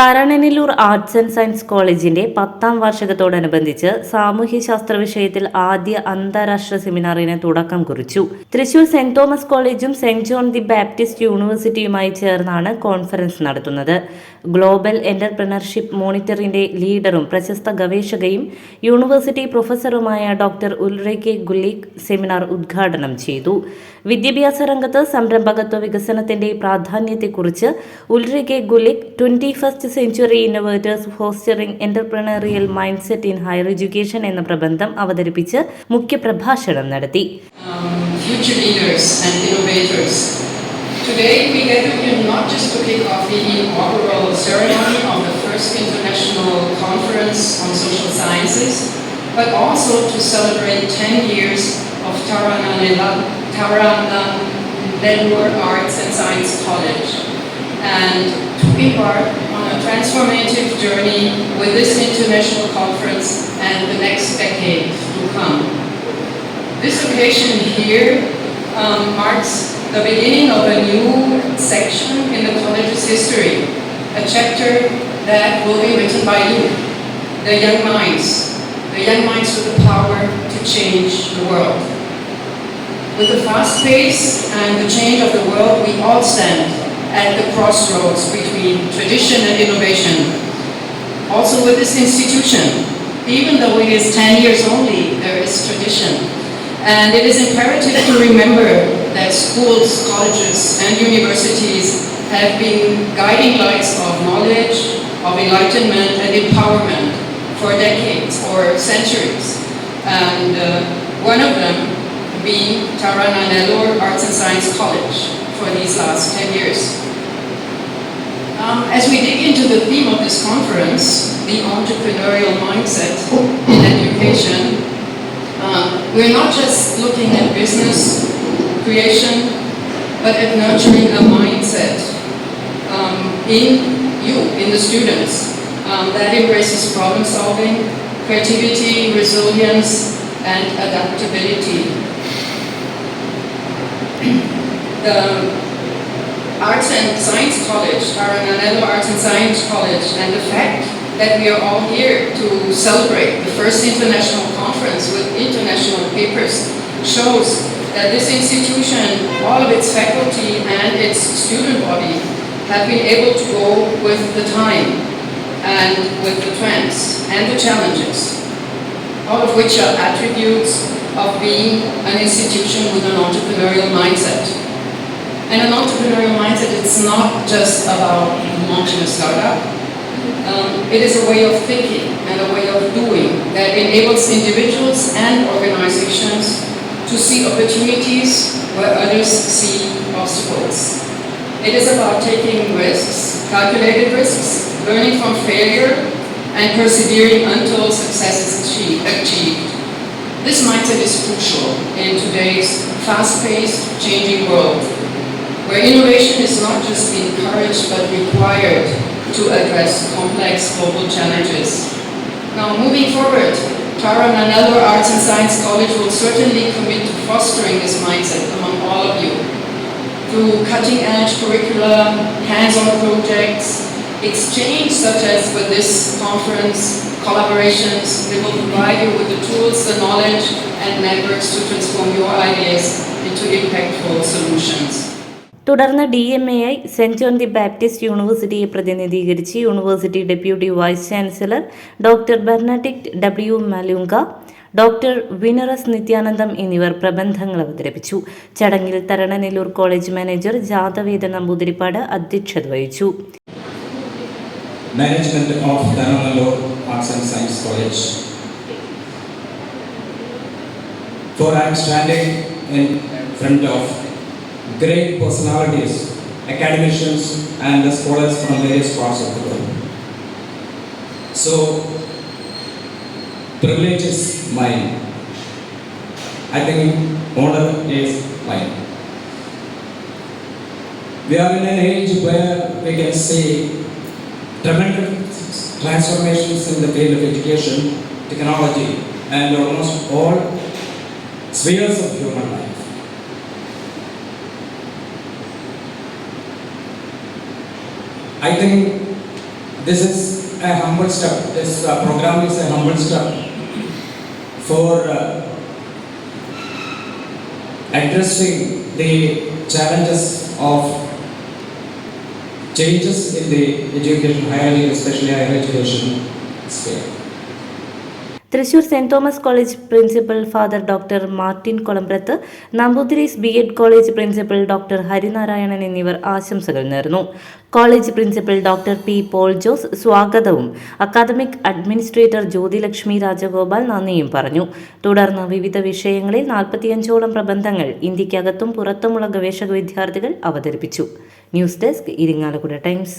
തരണനിലൂർ arts and science കോളേജിന്റെ പത്താം വാർഷികത്തോടനുബന്ധിച്ച് സാമൂഹ്യശാസ്ത്ര വിഷയത്തിൽ ആദ്യ അന്താരാഷ്ട്ര സെമിനാറിന് തുടക്കം കുറിച്ചു. തൃശൂർ സെന്റ് തോമസ് കോളേജും സെന്റ് ജോൺ ദി ബാപ്റ്റിസ്റ്റ് യൂണിവേഴ്സിറ്റിയുമായി ചേർന്നാണ് കോൺഫറൻസ് നടത്തുന്നത്. ഗ്ലോബൽ എന്റർപ്രണർഷിപ്പ് മോണിറ്ററിന്റെ ലീഡറും പ്രശസ്ത ഗവേഷകയും യൂണിവേഴ്സിറ്റി പ്രൊഫസറുമായ ഡോക്ടർ ഉൽറേക്കെ ഗുലിക് സെമിനാർ ഉദ്ഘാടനം ചെയ്തു. വിദ്യാഭ്യാസ രംഗത്ത് സംരംഭകത്വ വികസനത്തിന്റെ പ്രാധാന്യത്തെക്കുറിച്ച് Ulrike Gulik twenty first century innovators fostering entrepreneurial mindset in higher education എന്ന പ്രബന്ധം അവതരിപ്പിച്ച് മുഖ്യപ്രഭാഷണം നടത്തി um. Today we gather not just to kick off the inaugural ceremony of the first international conference on social sciences, but also to celebrate 10 years of Tarananela, Tarananelur Arts and Science College and to impart transformative journey with this international conference and the next decade to come. This occasion here um, marks the beginning of a new section in the college's history, a chapter that will be written by you, the young minds, the young minds with the power to change the world. With the fast pace and the change of the world, we all stand at the crossroads between tradition and innovation. Also with this institution, even though it is 10 years only, there is tradition. And it is imperative to remember that schools, colleges, and universities have been guiding lights of knowledge, of enlightenment, and empowerment for decades or centuries. And uh, one of them being Tarananelore Arts and Science College for these last 10 years. Um, as we dig into the theme of this conference, the entrepreneurial mindset in education, um, we're not just looking at business creation, but at nurturing a mindset um, in you, in the students, um, that embraces problem solving, creativity, resilience, and adaptability. The Arts and Science College, Tarananelo Arts and Science College, and the fact that we are all here to celebrate the first international conference with international papers shows that this institution, all of its faculty and its student body have been able to go with the time and with the trends and the challenges, all of which are attributes of being an institution with an entrepreneurial mindset. And an entrepreneurial mindset, it's not just about launching a startup. Um, it is a way of thinking and a way of doing that enables individuals and organizations to see opportunities where others see obstacles. It is about taking risks, calculated risks, learning from failure, and persevering until success is achieved. achieved. This mindset is crucial in today's fast-paced, changing world where innovation is not just encouraged but required to address complex global challenges. Now, moving forward, Tara Nanello Arts and Science College will certainly commit to fostering this mindset among all of you through cutting-edge curricula, hands-on projects, exchange such as with this conference, collaborations. They will provide you with the tools, the knowledge, and networks to transform your ideas into impactful solutions. തുടർന്ന് D M A I saint John the Baptist യൂണിവേഴ്സിറ്റിയെ പ്രതിനിധീകരിച്ച് university deputy vice chancellor doctor Bernadette W Malunga doctor വിനറസ് Nithyanandam എന്നിവർ പ്രബന്ധങ്ങൾ അവതരിപ്പിച്ചു. ചടങ്ങിൽ Tharananellur college manager Jathaveda Namboothiripad അധ്യക്ഷത വഹിച്ചു. Management of Tharananellur arts and science college for I am standing in front of great personalities, academicians and scholars from various parts of the world. So, privilege is mine. I think honor is mine. We are in an age where we can see tremendous transformations in the field of education, technology, and almost all spheres of human life. I think this is a humble step. This uh, program is a humble step for uh, addressing the challenges of changes in the education, higher education, especially higher education sphere. Thrissur saint Thomas college principal father doctor Martin Kolambrath Nampoothiris B Ed college principal doctor Harinarayanan എന്നിവർ ആശംസകൾ നേർന്നു. College principal doctor P Paul Jose സ്വാഗതവും academic administrator Jyothilakshmi Rajagopal നന്ദിയും പറഞ്ഞു. തുടർന്ന് വിവിധ വിഷയങ്ങളിൽ നാൽപ്പത്തിയഞ്ചോളം പ്രബന്ധങ്ങൾ ഇന്ത്യക്കകത്തും പുറത്തുമുള്ള ഗവേഷക വിദ്യാർത്ഥികൾ അവതരിപ്പിച്ചു. News desk Irinjalakuda times.